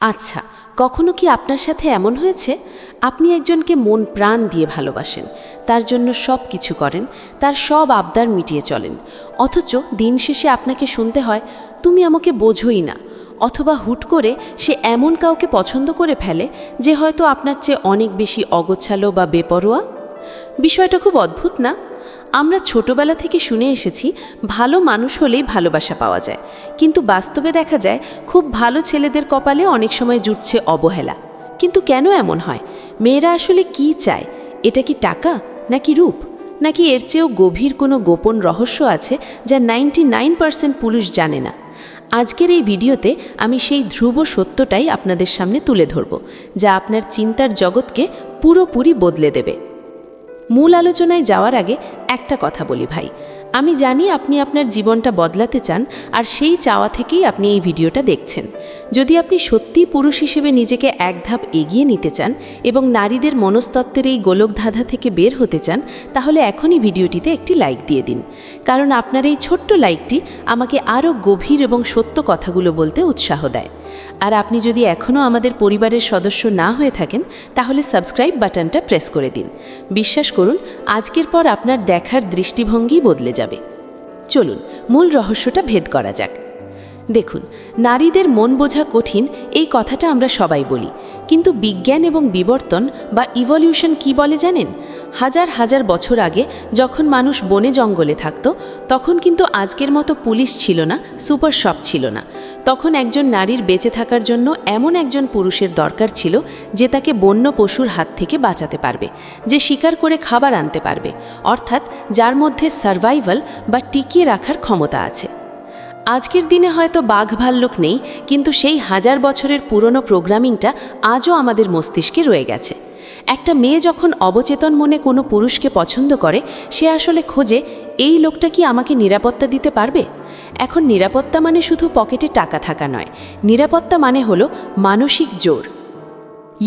আচ্ছা কখনো কি আপনার সাথে এমন হয়েছে? আপনি একজনকে মন প্রাণ দিয়ে ভালোবাসেন, তার জন্য সব কিছু করেন, তার সব আবদার মিটিয়ে চলেন। অথচ দিন শেষে আপনাকে শুনতে হয়, তুমি আমাকে বোঝোই না। অথবা হুট করে সে এমন কাউকে পছন্দ করে ফেলে যে হয়তো আপনার চেয়ে অনেক বেশি অগোছালো বা বেপরোয়া? বিষয়টা খুব অদ্ভুত না? আমরা ছোটবেলা থেকে শুনে এসেছি, ভালো মানুষ হলেই ভালোবাসা পাওয়া যায়। কিন্তু বাস্তবে দেখা যায়, খুব ভালো ছেলেদের কপালে অনেক সময় জুটছে অবহেলা। কিন্তু কেন এমন হয়? মেয়েরা আসলে কি চায়? এটা কি টাকা? নাকি রূপ? নাকি এর চেয়েও গভীর কোনো গোপন রহস্য আছে যা নাইনটি নাইন পার্সেন্ট পুরুষ জানে না? আজকের এই ভিডিওতে আমি সেই ধ্রুব সত্যটাই আপনাদের সামনে তুলে ধরব, যা আপনার চিন্তার জগৎকে পুরোপুরি বদলে দেবে। মূল আলোচনায় যাওয়ার আগে একটা কথা বলি ভাই। আমি জানি আপনি আপনার জীবনটা বদলাতে চান আর সেই চাওয়া থেকেই আপনি এই ভিডিওটা দেখছেন। যদি আপনি সত্যিই পুরুষ হিসেবে নিজেকে এক ধাপ এগিয়ে নিতে চান এবং নারীদের মনস্তত্ত্বের এই গোলকধাঁধা থেকে বের হতে চান, তাহলে এখনই ভিডিওটিতে একটি লাইক দিয়ে দিন। কারণ আপনার এই ছোট্ট লাইকটি আমাকে আরও গভীর এবং সত্য কথাগুলো বলতে উৎসাহ দেয়। আর আপনি যদি এখনও আমাদের পরিবারের সদস্য না হয়ে থাকেন, তাহলে সাবস্ক্রাইব বাটনটা প্রেস করে দিন। বিশ্বাস করুন, আজকের পর আপনার দেখার দৃষ্টিভঙ্গি বদলে যাবে। চলুন, মূল রহস্যটা ভেদ করা যাক। দেখুন, নারীদের মন বোঝা কঠিন, এই কথাটা আমরা সবাই বলি। কিন্তু বিজ্ঞান এবং বিবর্তন বা ইভলিউশন কি বলে জানেন? হাজার হাজার বছর আগে যখন মানুষ বনে জঙ্গলে থাকত, তখন কিন্তু আজকের মতো পুলিশ ছিল না, সুপার শপ ছিল না। তখন একজন নারীর বেঁচে থাকার জন্য এমন একজন পুরুষের দরকার ছিল যে তাকে বন্য পশুর হাত থেকে বাঁচাতে পারবে, যে শিকার করে খাবার আনতে পারবে। অর্থাৎ যার মধ্যে সার্ভাইভাল বা টিকিয়ে রাখার ক্ষমতা আছে। আজকের দিনে হয়তো বাঘ ভাল্লুক নেই, কিন্তু সেই হাজার বছরের পুরনো প্রোগ্রামিংটা আজও আমাদের মস্তিষ্কে রয়ে গেছে। একটা মেয়ে যখন অবচেতন মনে কোনো পুরুষকে পছন্দ করে, সে আসলে খোঁজে, এই লোকটা কি আমাকে নিরাপত্তা দিতে পারবে? এখন নিরাপত্তা মানে শুধু পকেটে টাকা থাকা নয়, নিরাপত্তা মানে হলো মানসিক জোর।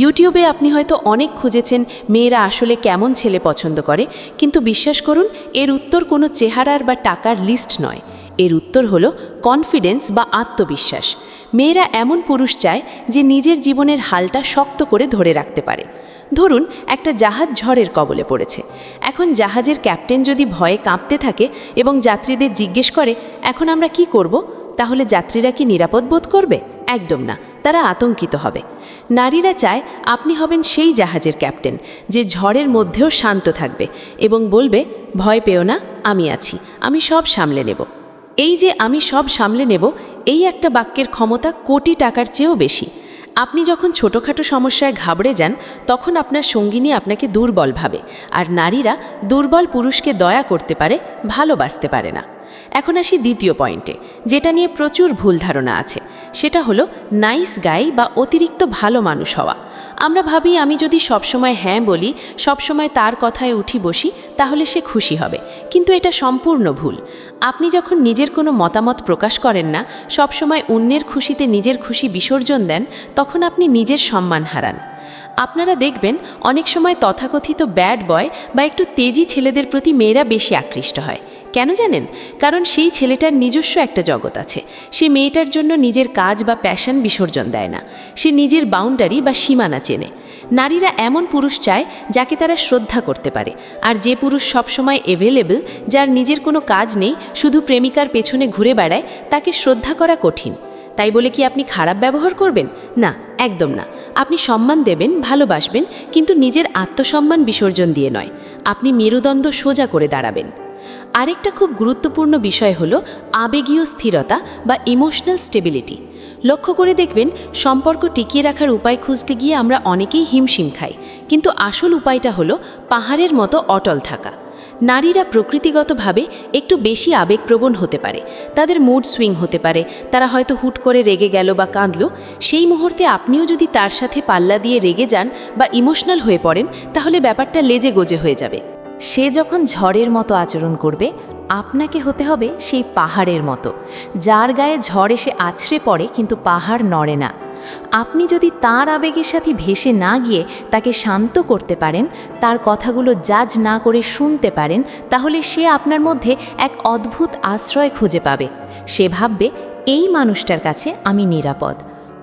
ইউটিউবে আপনি হয়তো অনেক খুঁজেছেন মেয়েরা আসলে কেমন ছেলে পছন্দ করে, কিন্তু বিশ্বাস করুন, এর উত্তর কোনো চেহারার বা টাকার লিস্ট নয়। এর উত্তর হলো কনফিডেন্স বা আত্মবিশ্বাস। মেয়েরা এমন পুরুষ চায় যে নিজের জীবনের হালটা শক্ত করে ধরে রাখতে পারে। ধরুন, একটা জাহাজ ঝড়ের কবলে পড়েছে। এখন জাহাজের ক্যাপ্টেন যদি ভয়ে কাঁপতে থাকে এবং যাত্রীদের জিজ্ঞেস করে, এখন আমরা কি করব? তাহলে যাত্রীরা কি নিরাপদ বোধ করবে? একদম না। তারা আতঙ্কিত হবে। নারীরা চায় আপনি হবেন সেই জাহাজের ক্যাপ্টেন, যে ঝড়ের মধ্যেও শান্ত থাকবে এবং বলবে, ভয় পেও না, আমি আছি, আমি সব সামলে নেব। এই যে আমি সব সামলে নেব, এই একটা বাক্যের ক্ষমতা কোটি টাকার চেয়েও বেশি। আপনি যখন ছোটোখাটো সমস্যায় ঘাবড়ে যান, তখন আপনার সঙ্গিনী আপনাকে দুর্বল ভাবে, আর নারীরা দুর্বল পুরুষকে দয়া করতে পারে, ভালোবাসতে পারে না। এখন আসি দ্বিতীয় পয়েন্টে, যেটা নিয়ে প্রচুর ভুল ধারণা আছে। সেটা হলো, নাইস গাই বা অতিরিক্ত ভালো মানুষ হওয়া। আমরা ভাবি, আমি যদি সবসময় হ্যাঁ বলি, সবসময় তার কথায় উঠি বসি, তাহলে সে খুশি হবে। কিন্তু এটা সম্পূর্ণ ভুল। আপনি যখন নিজের কোনো মতামত প্রকাশ করেন না, সবসময় অন্যের খুশিতে নিজের খুশি বিসর্জন দেন, তখন আপনি নিজের সম্মান হারান। আপনারা দেখবেন, অনেক সময় তথাকথিত ব্যাড বয় বা একটু তেজি ছেলেদের প্রতি মেয়েরা বেশি আকৃষ্ট হয়। কেন জানেন? কারণ সেই ছেলেটার নিজস্ব একটা জগৎ আছে। সে মেয়েটার জন্য নিজের কাজ বা প্যাশন বিসর্জন দেয় না। সে নিজের বাউন্ডারি বা সীমানা চেনে। নারীরা এমন পুরুষ চায় যাকে তারা শ্রদ্ধা করতে পারে। আর যে পুরুষ সবসময় এভেলেবল যার নিজের কোনো কাজ নেই, শুধু প্রেমিকার পেছনে ঘুরে বেড়ায়, তাকে শ্রদ্ধা করা কঠিন। তাই বলে কি আপনি খারাপ ব্যবহার করবেন? না, একদম না। আপনি সম্মান দেবেন, ভালোবাসবেন, কিন্তু নিজের আত্মসম্মান বিসর্জন দিয়ে নয়। আপনি মেরুদণ্ড সোজা করে দাঁড়াবেন। আরেকটা খুব গুরুত্বপূর্ণ বিষয় হলো আবেগীয় স্থিরতা বা ইমোশনাল স্টেবিলিটি লক্ষ্য করে দেখবেন, সম্পর্ক টিকিয়ে রাখার উপায় খুঁজতে গিয়ে আমরা অনেকেই হিমশিম খাই। কিন্তু আসল উপায়টা হলো পাহাড়ের মতো অটল থাকা। নারীরা প্রকৃতিগতভাবে একটু বেশি আবেগপ্রবণ হতে পারে। তাদের মুড সুইং হতে পারে। তারা হয়তো হুট করে রেগে গেল বা কাঁদল। সেই মুহূর্তে আপনিও যদি তার সাথে পাল্লা দিয়ে রেগে যান বা ইমোশনাল হয়ে পড়েন, তাহলে ব্যাপারটা লেজে গোজে হয়ে যাবে। সে যখন ঝড়ের মতো আচরণ করবে, আপনাকে হতে হবে সেই পাহাড়ের মতো। যার গায়ে ঝড় এসে আছড়ে পড়ে, কিন্তু পাহাড় নড়ে না। আপনি যদি তার আবেগের সাথে ভেসে না গিয়ে তাকে শান্ত করতে পারেন, তার কথাগুলো জাজ না করে শুনতে পারেন, তাহলে সে আপনার মধ্যে এক অদ্ভুত আশ্রয় খুঁজে পাবে। সে ভাববে, এই মানুষটার কাছে আমি নিরাপদ।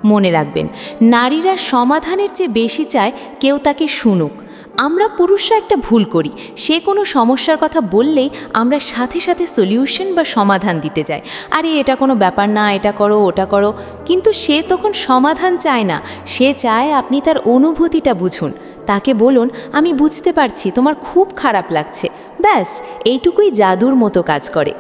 মনে রাখবেন, নারীরা সমাধানের চেয়ে বেশি চায় কেউ তাকে শুনুক। আমরা পুরুষরা একটা ভুল করি। সে কোনো সমস্যার কথা বললেই আমরা সাথে সাথে সলিউশন বা সমাধান দিতে যাই। আরে, এটা কোনো ব্যাপার না, এটা করো, ওটা করো। কিন্তু সে তখন সমাধান চায় না। সে চায় আপনি তার অনুভূতিটা বুঝুন। তাকে বলুন, আমি বুঝতে পারছি, তোমার খুব খারাপ লাগছে। ব্যাস, এইটুকুই জাদুর মতো কাজ করে।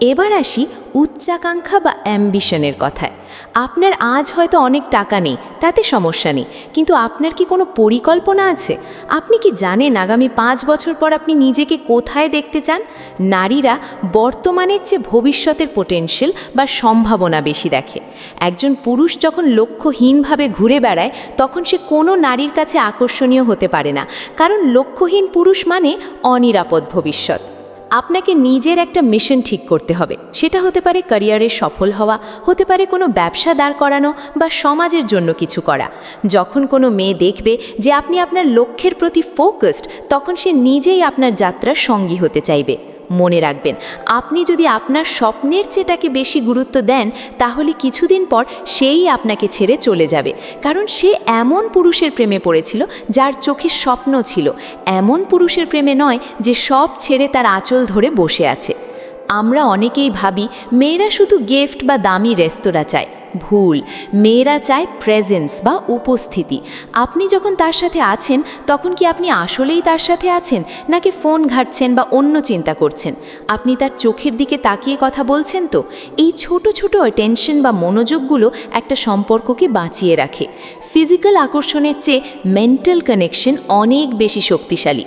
এবার আসি উচ্চাকাঙ্ক্ষা বা অ্যাম্বিশনের কথায়। আপনার আজ হয়তো অনেক টাকা নেই, তাতে সমস্যা নেই। কিন্তু আপনার কি কোনো পরিকল্পনা আছে? আপনি কি জানেন আগামী পাঁচ বছর পর আপনি নিজেকে কোথায় দেখতে চান? নারীরা বর্তমানের চেয়ে ভবিষ্যতের পোটেনশিয়াল বা সম্ভাবনা বেশি দেখে। একজন পুরুষ যখন লক্ষ্যহীনভাবে ঘুরে বেড়ায়, তখন সে কোনো নারীর কাছে আকর্ষণীয় হতে পারে না। কারণ লক্ষ্যহীন পুরুষ মানে অনিরাপদ ভবিষ্যৎ। আপনাকে নিজের একটা মিশন ঠিক করতে হবে। সেটা হতে পারে ক্যারিয়ারে সফল হওয়া, হতে পারে কোনো ব্যবসা দাঁড় করানো বা সমাজের জন্য কিছু করা। যখন কোনো মেয়ে দেখবে যে আপনি আপনার লক্ষ্যের প্রতি ফোকাসড তখন সে নিজেই আপনার যাত্রার সঙ্গী হতে চাইবে। মনে রাখবেন। আপনি যদি আপনার স্বপ্নের চেয়েটাকে বেশি গুরুত্ব দেন, তাহলে কিছুদিন পর সেই আপনাকে ছেড়ে চলে যাবে। কারণ সে এমন পুরুষের প্রেমে পড়েছিল, যার চোখে স্বপ্ন ছিল। এমন পুরুষের প্রেমে নয় যে সব ছেড়ে তার আঁচল ধরে বসে আছে। আমরা অনেকেই ভাবি, মেয়েরা শুধু গিফট বা দামি রেস্তোরাঁ চায়। ভুল, মেয়েরা চায় প্রেজেন্স বা উপস্থিতি। আপনি যখন তার সাথে আছেন, তখন কি আপনি আসলেই তার সাথে আছেন, নাকি ফোন ঘাটছেন বা অন্য চিন্তা করছেন? আপনি তার চোখের দিকে তাকিয়ে কথা বলছেন তো? এই ছোট ছোট অ্যাটেনশন বা মনোযোগগুলো একটা সম্পর্ককে বাঁচিয়ে রাখে। ফিজিক্যাল আকর্ষণের চেয়ে মেন্টাল কানেকশন অনেক বেশি শক্তিশালী।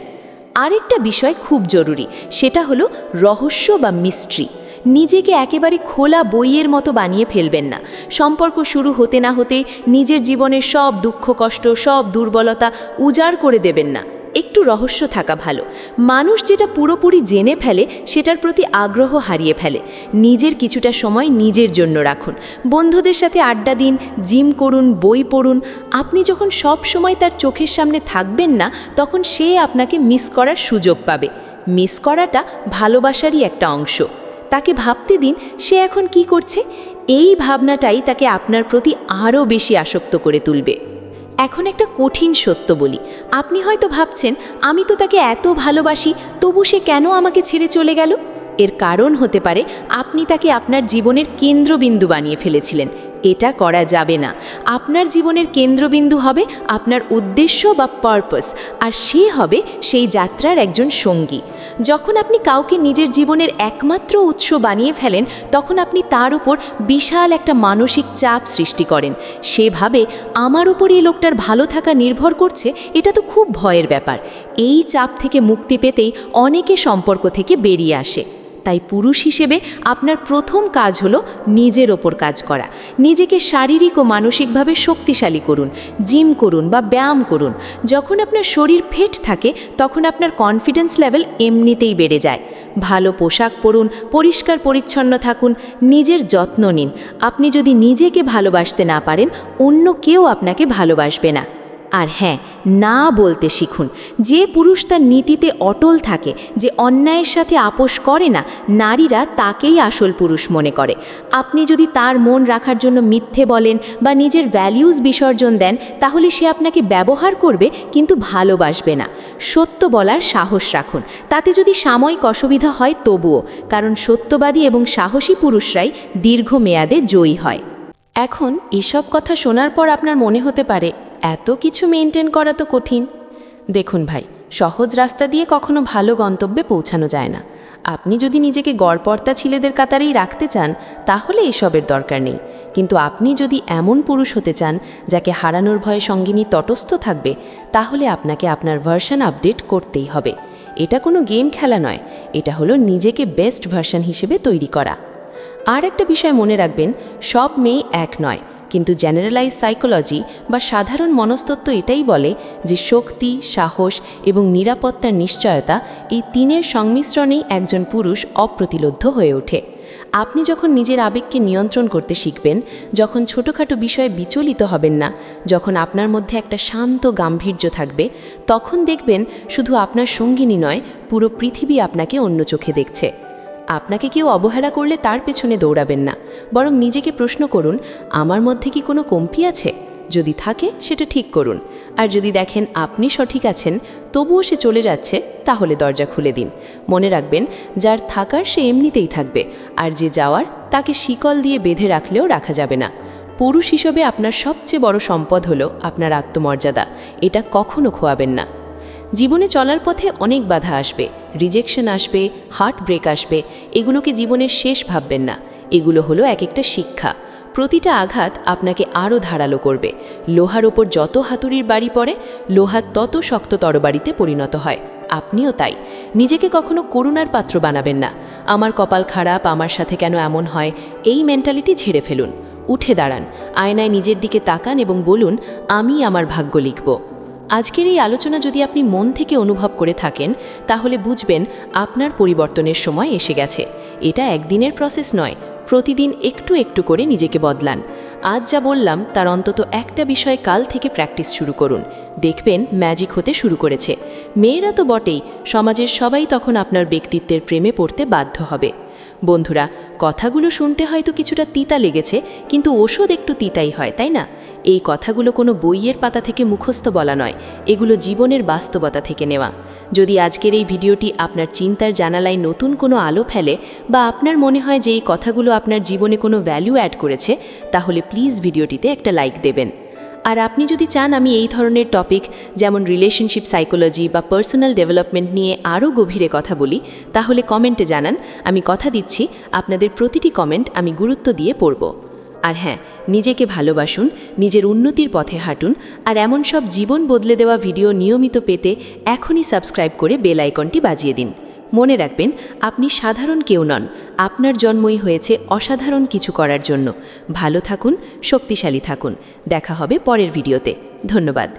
আরেকটা বিষয় খুব জরুরি, সেটা হলো রহস্য বা মিস্ট্রি। নিজেকে একেবারে খোলা বইয়ের মতো বানিয়ে ফেলবেন না। সম্পর্ক শুরু হতে না হতে নিজের জীবনের সব দুঃখ কষ্ট, সব দুর্বলতা উজাড় করে দেবেন না। একটু রহস্য থাকা ভালো। মানুষ যেটা পুরোপুরি জেনে ফেলে, সেটার প্রতি আগ্রহ হারিয়ে ফেলে। নিজের কিছুটা সময় নিজের জন্য রাখুন। বন্ধুদের সাথে আড্ডা দিন, জিম করুন, বই পড়ুন। আপনি যখন সব সময় তার চোখের সামনে থাকবেন না, তখন সে আপনাকে মিস করার সুযোগ পাবে। মিস করাটা ভালোবাসারই একটা অংশ। তাকে ভাবতে দিন, সে এখন কি করছে? এই ভাবনাটাই তাকে আপনার প্রতি আরও বেশি আসক্ত করে তুলবে। এখন একটা কঠিন সত্য বলি। আপনি হয়তো ভাবছেন, আমি তো তাকে এত ভালোবাসি, তবু সে কেন আমাকে ছেড়ে চলে গেল? এর কারণ হতে পারে, আপনি তাকে আপনার জীবনের কেন্দ্রবিন্দু বানিয়ে ফেলেছিলেন। এটা করা যাবে না। আপনার জীবনের কেন্দ্রবিন্দু হবে আপনার উদ্দেশ্য বা পারপাস আর সে হবে সেই যাত্রার একজন সঙ্গী। যখন আপনি কাউকে নিজের জীবনের একমাত্র উৎস বানিয়ে ফেলেন, তখন আপনি তার উপর বিশাল একটা মানসিক চাপ সৃষ্টি করেন। সেভাবে আমার উপর এই লোকটার ভালো থাকা নির্ভর করছে, এটা তো খুব ভয়ের ব্যাপার। এই চাপ থেকে মুক্তি পেতেই অনেকে সম্পর্ক থেকে বেরিয়ে আসে। তাই পুরুষ হিসেবে আপনার প্রথম কাজ হলো নিজের ওপর কাজ করা। নিজেকে শারীরিক ও মানসিকভাবে শক্তিশালী করুন, জিম করুন বা ব্যায়াম করুন। যখন আপনার শরীর ফিট থাকে, তখন আপনার কনফিডেন্স লেভেল এমনিতেই বেড়ে যায়। ভালো পোশাক পরুন, পরিষ্কার পরিচ্ছন্ন থাকুন, নিজের যত্ন নিন। আপনি যদি নিজেকে ভালোবাসতে না পারেন, অন্য কেউ আপনাকে ভালোবাসবে না। আর হ্যাঁ না বলতে শিখুন। যে পুরুষ তার নীতিতে অটল থাকে, যে অন্যায়ের সাথে আপোষ করে না, নারীরা তাকেই আসল পুরুষ মনে করে। আপনি যদি তার মন রাখার জন্য মিথ্যে বলেন বা নিজের ভ্যালিউজ বিসর্জন দেন, তাহলে সে আপনাকে ব্যবহার করবে কিন্তু ভালোবাসবে না। সত্য বলার সাহস রাখুন। তাতে যদি সাময়িক অসুবিধা হয়, তবুও। কারণ সত্যবাদী এবং সাহসী পুরুষরাই দীর্ঘমেয়াদে জয়ী হয়। এখন এসব কথা শোনার পর আপনার মনে হতে পারে এত কিছু মেনটেন করা তো কঠিন। দেখুন ভাই, সহজ রাস্তা দিয়ে কখনো ভালো গন্তব্যে পৌঁছানো যায় না। আপনি যদি নিজেকে গড়পর্তা ছেলেদের কাতারেই রাখতে চান, তাহলে এসবের দরকার নেই। কিন্তু আপনি যদি এমন পুরুষ হতে চান, যাকে হারানোর ভয়ে সঙ্গিনী তটস্থ থাকবে, তাহলে আপনাকে আপনার ভার্সন আপডেট করতেই হবে। এটা কোনো গেম খেলা নয়, এটা হলো নিজেকে বেস্ট ভার্সন হিসেবে তৈরি করা। আর একটা বিষয় মনে রাখবেন, সব মেয়ে এক নয়। কিন্তু জেনারেলাইজ সাইকোলজি বা সাধারণ মনস্তত্ত্ব এটাই বলে যে শক্তি, সাহস এবং নিরাপত্তার নিশ্চয়তা এই তিনের সংমিশ্রণেই একজন পুরুষ অপ্রতিলব্ধ হয়ে ওঠে। আপনি যখন নিজের আবেগকে নিয়ন্ত্রণ করতে শিখবেন, যখন ছোটোখাটো বিষয়ে বিচলিত হবেন না, যখন আপনার মধ্যে একটা শান্ত গাম্ভীর্য থাকবে, তখন দেখবেন শুধু আপনার সঙ্গিনী নয়, পুরো পৃথিবী আপনাকে অন্য চোখে দেখছে। আপনাকে কেউ অবহেলা করলে তার পেছনে দৌড়াবেন না। বরং নিজেকে প্রশ্ন করুন, আমার মধ্যে কি কোনো কমতি আছে? যদি থাকে, সেটা ঠিক করুন। আর যদি দেখেন আপনি সঠিক আছেন, তবুও সে চলে যাচ্ছে, তাহলে দরজা খুলে দিন। মনে রাখবেন, যার থাকার সে এমনিতেই থাকবে, আর যে যাওয়ার, তাকে শিকল দিয়ে বেঁধে রাখলেও রাখা যাবে না। পুরুষ হিসেবে আপনার সবচেয়ে বড় সম্পদ হলো আপনার আত্মমর্যাদা। এটা কখনো খোয়াবেন না। জীবনে চলার পথে অনেক বাধা আসবে রিজেকশন আসবে হার্ট ব্রেক আসবে, এগুলোকে জীবনের শেষ ভাববেন না। এগুলো হলো এক একটা শিক্ষা। প্রতিটা আঘাত আপনাকে আরও ধারালো করবে। লোহার ওপর যত হাতুড়ির বাড়ি পড়ে লোহার তত শক্ত তরবারিতে পরিণত হয়। আপনিও তাই। নিজেকে কখনো করুণার পাত্র বানাবেন না। আমার কপাল খারাপ, আমার সাথে কেন এমন হয়, এই মেন্টালিটি ঝেড়ে ফেলুন। উঠে দাঁড়ান। আয়নায় নিজের দিকে তাকান এবং বলুন, আমি আমার ভাগ্য লিখব। আজকের এই আলোচনা যদি আপনি মন থেকে অনুভব করে থাকেন, তাহলে বুঝবেন আপনার পরিবর্তনের সময় এসে গেছে। এটা একদিনের প্রসেস নয়, প্রতিদিন একটু একটু করে নিজেকে বদলান। আজ যা বললাম, তার অন্তত একটা বিষয় কাল থেকে প্র্যাকটিস শুরু করুন। দেখবেন ম্যাজিক হতে শুরু করেছে। মেয়েরা তো বটেই, সমাজের সবাই তখন আপনার ব্যক্তিত্বের প্রেমে পড়তে বাধ্য হবে। বন্ধুরা, কথাগুলো শুনতে হয়তো কিছুটা তিতা লেগেছে, কিন্তু ওষুধ একটু তিতাই হয়, তাই না? এই কথাগুলো কোনো বইয়ের পাতা থেকে মুখস্থ বলা নয়, এগুলো জীবনের বাস্তবতা থেকে নেওয়া। যদি আজকের এই ভিডিওটি আপনার চিন্তার জানালায় নতুন কোনো আলো ফেলে বা আপনার মনে হয় যে এই কথাগুলো আপনার জীবনে কোনো ভ্যালু অ্যাড করেছে, তাহলে প্লিজ ভিডিওটিতে একটা লাইক দেবেন। আর আপনি যদি চান আমি এই ধরনের টপিক যেমন রিলেশনশিপ সাইকোলজি বা পার্সোনাল ডেভেলপমেন্ট নিয়ে আরও গভীরে কথা বলি, তাহলে কমেন্টে জানান। আমি কথা দিচ্ছি, আপনাদের প্রতিটি কমেন্ট আমি গুরুত্ব দিয়ে পড়ব। আর হ্যাঁ নিজেকে ভালোবাসুন, নিজের উন্নতির পথে হাঁটুন, আর এমন সব জীবন বদলে দেওয়া ভিডিও নিয়মিত পেতে এখনই সাবস্ক্রাইব করে বেল আইকনটি বাজিয়ে দিন। মনে রাখবেন, আপনি সাধারণ কেউ নন। আপনার জন্মই হয়েছে অসাধারণ কিছু করার জন্য। ভালো থাকুন, শক্তিশালী থাকুন। দেখা হবে পরের ভিডিওতে। ধন্যবাদ।